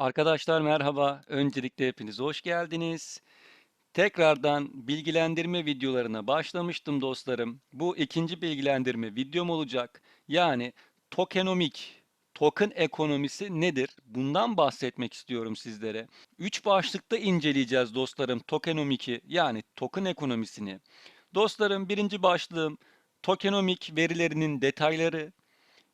Arkadaşlar merhaba. Öncelikle hepiniz hoş geldiniz. Tekrardan bilgilendirme videolarına başlamıştım dostlarım. Bu ikinci bilgilendirme videom olacak. Yani tokenomik, token ekonomisi nedir? Bundan bahsetmek istiyorum sizlere. Üç başlıkta inceleyeceğiz dostlarım tokenomiki yani token ekonomisini. Dostlarım birinci başlığım tokenomik verilerinin detayları.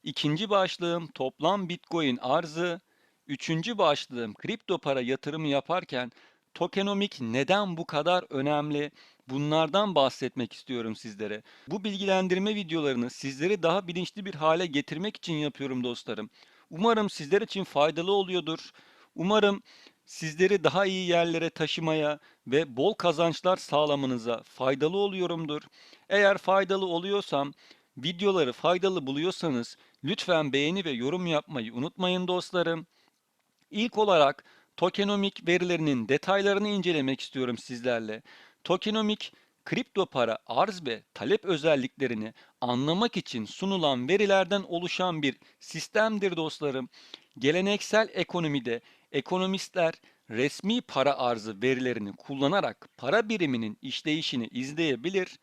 İkinci başlığım toplam Bitcoin arzı. Üçüncü başlığım kripto para yatırımı yaparken tokenomik neden bu kadar önemli? Bunlardan bahsetmek istiyorum sizlere. Bu bilgilendirme videolarını sizleri daha bilinçli bir hale getirmek için yapıyorum dostlarım. Umarım sizler için faydalı oluyordur. Umarım sizleri daha iyi yerlere taşımaya ve bol kazançlar sağlamanıza faydalı oluyorumdur. Eğer faydalı oluyorsam, videoları faydalı buluyorsanız lütfen beğeni ve yorum yapmayı unutmayın dostlarım. İlk olarak tokenomik verilerinin detaylarını incelemek istiyorum sizlerle. Tokenomik kripto para arz ve talep özelliklerini anlamak için sunulan verilerden oluşan bir sistemdir dostlarım. Geleneksel ekonomide ekonomistler resmi para arzı verilerini kullanarak para biriminin işleyişini izleyebilir.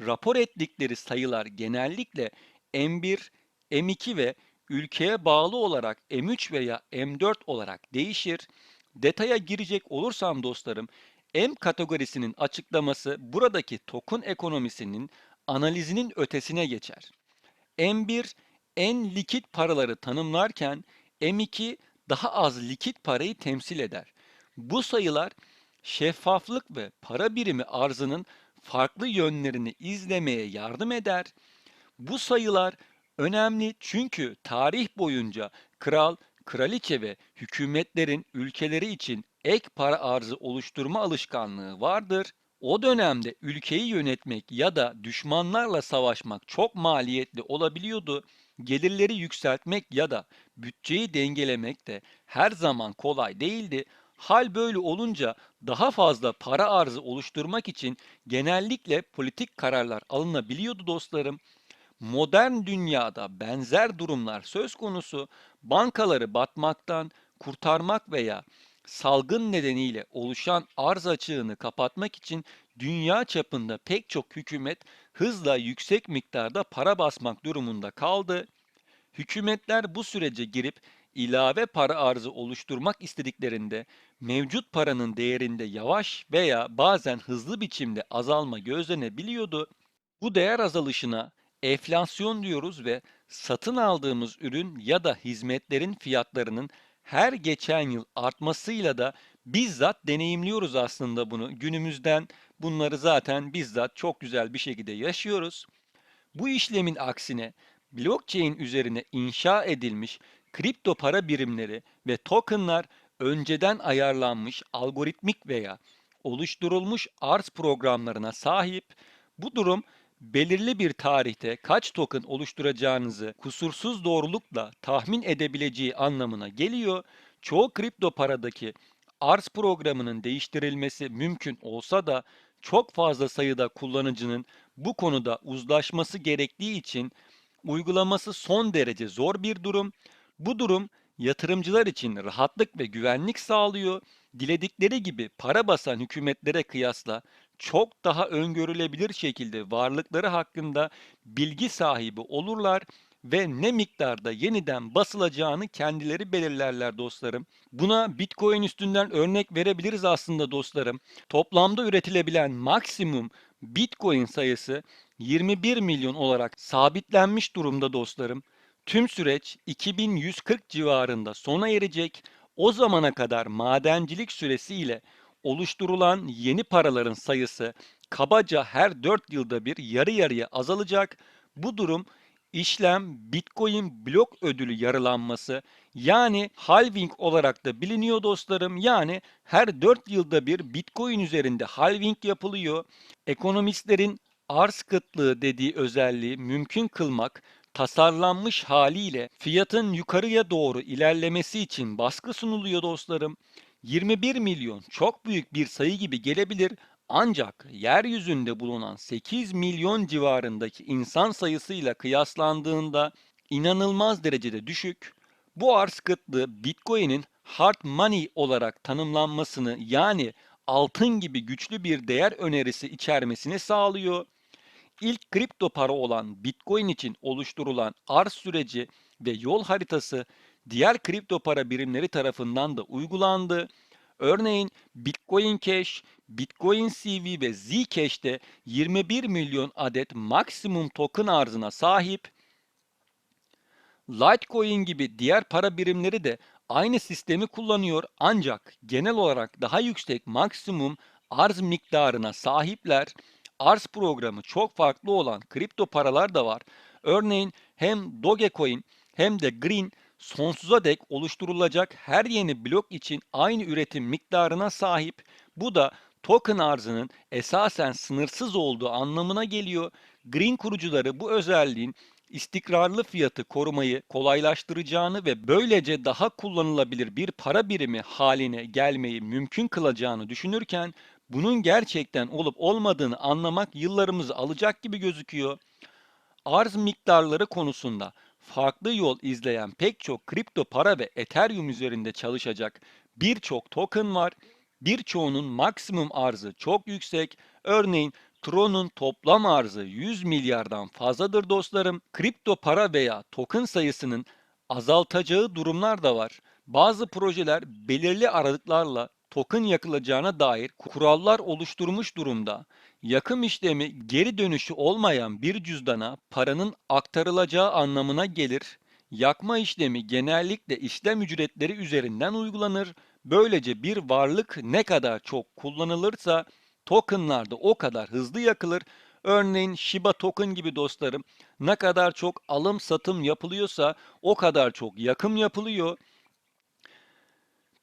Rapor ettikleri sayılar genellikle M1, M2 ve ülkeye bağlı olarak M3 veya M4 olarak değişir. Detaya girecek olursam dostlarım, M kategorisinin açıklaması buradaki token ekonomisinin analizinin ötesine geçer. M1 en likit paraları tanımlarken M2 daha az likit parayı temsil eder. Bu sayılar şeffaflık ve para birimi arzının farklı yönlerini izlemeye yardım eder. Bu sayılar önemli çünkü tarih boyunca kral, kraliçe ve hükümetlerin ülkeleri için ek para arzı oluşturma alışkanlığı vardır. O dönemde ülkeyi yönetmek ya da düşmanlarla savaşmak çok maliyetli olabiliyordu. Gelirleri yükseltmek ya da bütçeyi dengelemek de her zaman kolay değildi. Hal böyle olunca daha fazla para arzı oluşturmak için genellikle politik kararlar alınabiliyordu dostlarım. Modern dünyada benzer durumlar söz konusu. Bankaları batmaktan kurtarmak veya salgın nedeniyle oluşan arz açığını kapatmak için dünya çapında pek çok hükümet hızla yüksek miktarda para basmak durumunda kaldı. Hükümetler bu sürece girip ilave para arzı oluşturmak istediklerinde mevcut paranın değerinde yavaş veya bazen hızlı biçimde azalma gözlenebiliyordu. Bu değer azalışına enflasyon diyoruz ve satın aldığımız ürün ya da hizmetlerin fiyatlarının her geçen yıl artmasıyla da bizzat deneyimliyoruz aslında bunu. Günümüzden bunları zaten bizzat çok güzel bir şekilde yaşıyoruz. Bu işlemin aksine blockchain üzerine inşa edilmiş kripto para birimleri ve tokenlar önceden ayarlanmış algoritmik veya oluşturulmuş arz programlarına sahip. Bu durum belirli bir tarihte kaç token oluşturacağınızı kusursuz doğrulukla tahmin edebileceği anlamına geliyor. Çoğu kripto paradaki arz programının değiştirilmesi mümkün olsa da çok fazla sayıda kullanıcının bu konuda uzlaşması gerektiği için uygulaması son derece zor bir durum. Bu durum yatırımcılar için rahatlık ve güvenlik sağlıyor. Diledikleri gibi para basan hükümetlere kıyasla çok daha öngörülebilir şekilde varlıkları hakkında bilgi sahibi olurlar ve ne miktarda yeniden basılacağını kendileri belirlerler dostlarım. Buna Bitcoin üstünden örnek verebiliriz aslında dostlarım. Toplamda üretilebilen maksimum Bitcoin sayısı 21 milyon olarak sabitlenmiş durumda dostlarım. Tüm süreç 2140 civarında sona erecek. O zamana kadar madencilik süresi ile oluşturulan yeni paraların sayısı kabaca her 4 yılda bir yarı yarıya azalacak. Bu durum işlem Bitcoin blok ödülü yarılanması yani halving olarak da biliniyor dostlarım. Yani her 4 yılda bir Bitcoin üzerinde halving yapılıyor. Ekonomistlerin arz kıtlığı dediği özelliği mümkün kılmak tasarlanmış haliyle fiyatın yukarıya doğru ilerlemesi için baskı sunuluyor dostlarım. 21 milyon çok büyük bir sayı gibi gelebilir ancak yeryüzünde bulunan 8 milyon civarındaki insan sayısıyla kıyaslandığında inanılmaz derecede düşük. Bu arz kıtlığı Bitcoin'in hard money olarak tanımlanmasını yani altın gibi güçlü bir değer önerisi içermesini sağlıyor. İlk kripto para olan Bitcoin için oluşturulan arz süreci ve yol haritası diğer kripto para birimleri tarafından da uygulandı. Örneğin Bitcoin Cash, Bitcoin CV ve Zcash'te 21 milyon adet maksimum token arzına sahip. Litecoin gibi diğer para birimleri de aynı sistemi kullanıyor ancak genel olarak daha yüksek maksimum arz miktarına sahipler. Arz programı çok farklı olan kripto paralar da var. Örneğin hem Dogecoin hem de Green sonsuza dek oluşturulacak her yeni blok için aynı üretim miktarına sahip. Bu da token arzının esasen sınırsız olduğu anlamına geliyor. Green kurucuları bu özelliğin istikrarlı fiyatı korumayı kolaylaştıracağını ve böylece daha kullanılabilir bir para birimi haline gelmeyi mümkün kılacağını düşünürken bunun gerçekten olup olmadığını anlamak yıllarımızı alacak gibi gözüküyor. Arz miktarları konusunda farklı yol izleyen pek çok kripto para ve Ethereum üzerinde çalışacak birçok token var. Birçoğunun maksimum arzı çok yüksek. Örneğin Tron'un toplam arzı 100 milyardan fazladır dostlarım. Kripto para veya token sayısının azaltacağı durumlar da var. Bazı projeler belirli aralıklarla token yakılacağına dair kurallar oluşturmuş durumda. Yakım işlemi geri dönüşü olmayan bir cüzdana paranın aktarılacağı anlamına gelir. Yakma işlemi genellikle işlem ücretleri üzerinden uygulanır. Böylece bir varlık ne kadar çok kullanılırsa tokenlar da o kadar hızlı yakılır. Örneğin Shiba token gibi dostlarım ne kadar çok alım satım yapılıyorsa o kadar çok yakım yapılıyor.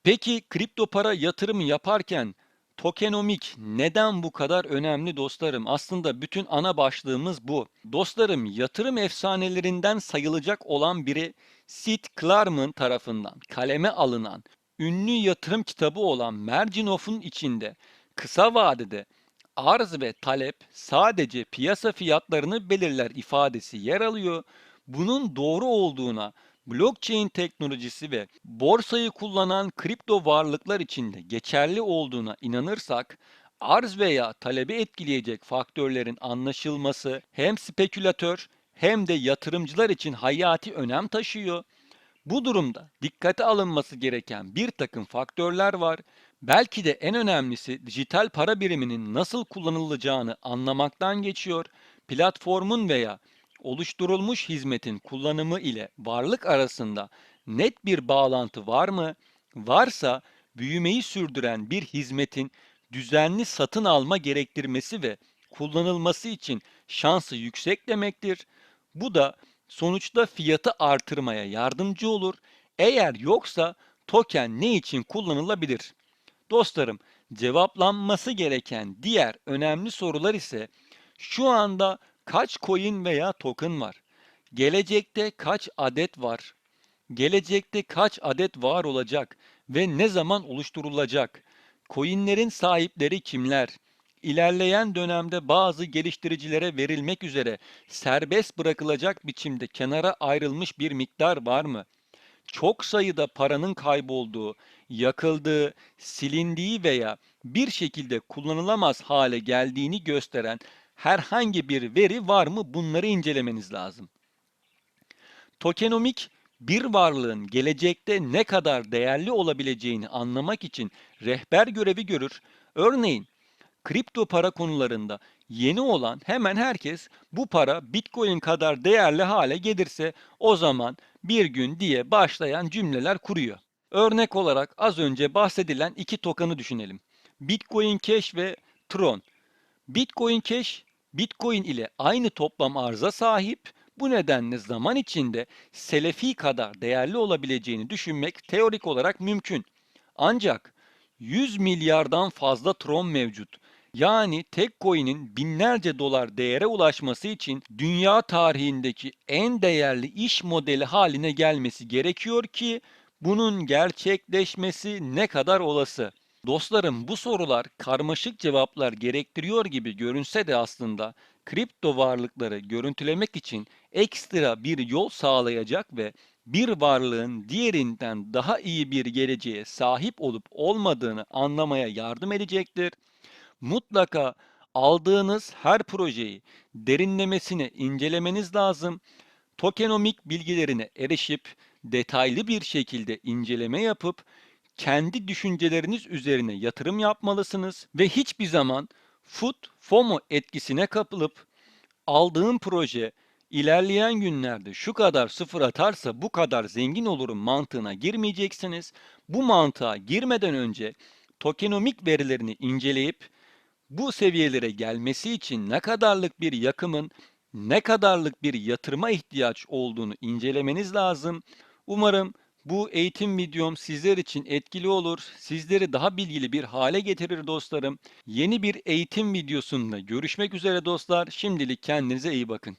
Peki kripto para yatırımı yaparken tokenomik neden bu kadar önemli dostlarım? Aslında bütün ana başlığımız bu. Dostlarım yatırım efsanelerinden sayılacak olan biri Sid Klarman tarafından kaleme alınan ünlü yatırım kitabı olan Merginoff'un içinde kısa vadede arz ve talep sadece piyasa fiyatlarını belirler ifadesi yer alıyor. Bunun doğru olduğuna blockchain teknolojisi ve borsayı kullanan kripto varlıklar için de geçerli olduğuna inanırsak, arz veya talebi etkileyecek faktörlerin anlaşılması hem spekülatör hem de yatırımcılar için hayati önem taşıyor. Bu durumda dikkate alınması gereken bir takım faktörler var. Belki de en önemlisi dijital para biriminin nasıl kullanılacağını anlamaktan geçiyor. Platformun veya oluşturulmuş hizmetin kullanımı ile varlık arasında net bir bağlantı var mı? Varsa büyümeyi sürdüren bir hizmetin düzenli satın alma gerektirmesi ve kullanılması için şansı yüksek demektir. Bu da sonuçta fiyatı artırmaya yardımcı olur. Eğer yoksa token ne için kullanılabilir? Dostlarım, cevaplanması gereken diğer önemli sorular ise şu anda kaç coin veya token var? Gelecekte kaç adet var? Gelecekte kaç adet var olacak ve ne zaman oluşturulacak? Coinlerin sahipleri kimler? İlerleyen dönemde bazı geliştiricilere verilmek üzere serbest bırakılacak biçimde kenara ayrılmış bir miktar var mı? Çok sayıda paranın kaybolduğu, yakıldığı, silindiği veya bir şekilde kullanılamaz hale geldiğini gösteren herhangi bir veri var mı bunları incelemeniz lazım. Tokenomik bir varlığın gelecekte ne kadar değerli olabileceğini anlamak için rehber görevi görür. Örneğin kripto para konularında yeni olan hemen herkes bu para Bitcoin kadar değerli hale gelirse o zaman bir gün diye başlayan cümleler kuruyor. Örnek olarak az önce bahsedilen iki token'ı düşünelim. Bitcoin Cash ve Tron. Bitcoin Cash, Bitcoin ile aynı toplam arıza sahip. Bu nedenle zaman içinde selefi kadar değerli olabileceğini düşünmek teorik olarak mümkün. Ancak 100 milyardan fazla Tron mevcut. Yani tek coin'in binlerce dolar değere ulaşması için dünya tarihindeki en değerli iş modeli haline gelmesi gerekiyor ki bunun gerçekleşmesi ne kadar olası? Dostlarım bu sorular karmaşık cevaplar gerektiriyor gibi görünse de aslında kripto varlıkları görüntülemek için ekstra bir yol sağlayacak ve bir varlığın diğerinden daha iyi bir geleceğe sahip olup olmadığını anlamaya yardım edecektir. Mutlaka aldığınız her projeyi derinlemesine incelemeniz lazım. Tokenomik bilgilerine erişip detaylı bir şekilde inceleme yapıp kendi düşünceleriniz üzerine yatırım yapmalısınız ve hiçbir zaman FUD FOMO etkisine kapılıp aldığım proje ilerleyen günlerde şu kadar sıfır atarsa bu kadar zengin olurum mantığına girmeyeceksiniz. Bu mantığa girmeden önce tokenomik verilerini inceleyip bu seviyelere gelmesi için ne kadarlık bir yakımın, ne kadarlık bir yatırıma ihtiyaç olduğunu incelemeniz lazım. Umarım bu eğitim videom sizler için etkili olur. Sizleri daha bilgili bir hale getirir dostlarım. Yeni bir eğitim videosunda görüşmek üzere dostlar. Şimdilik kendinize iyi bakın.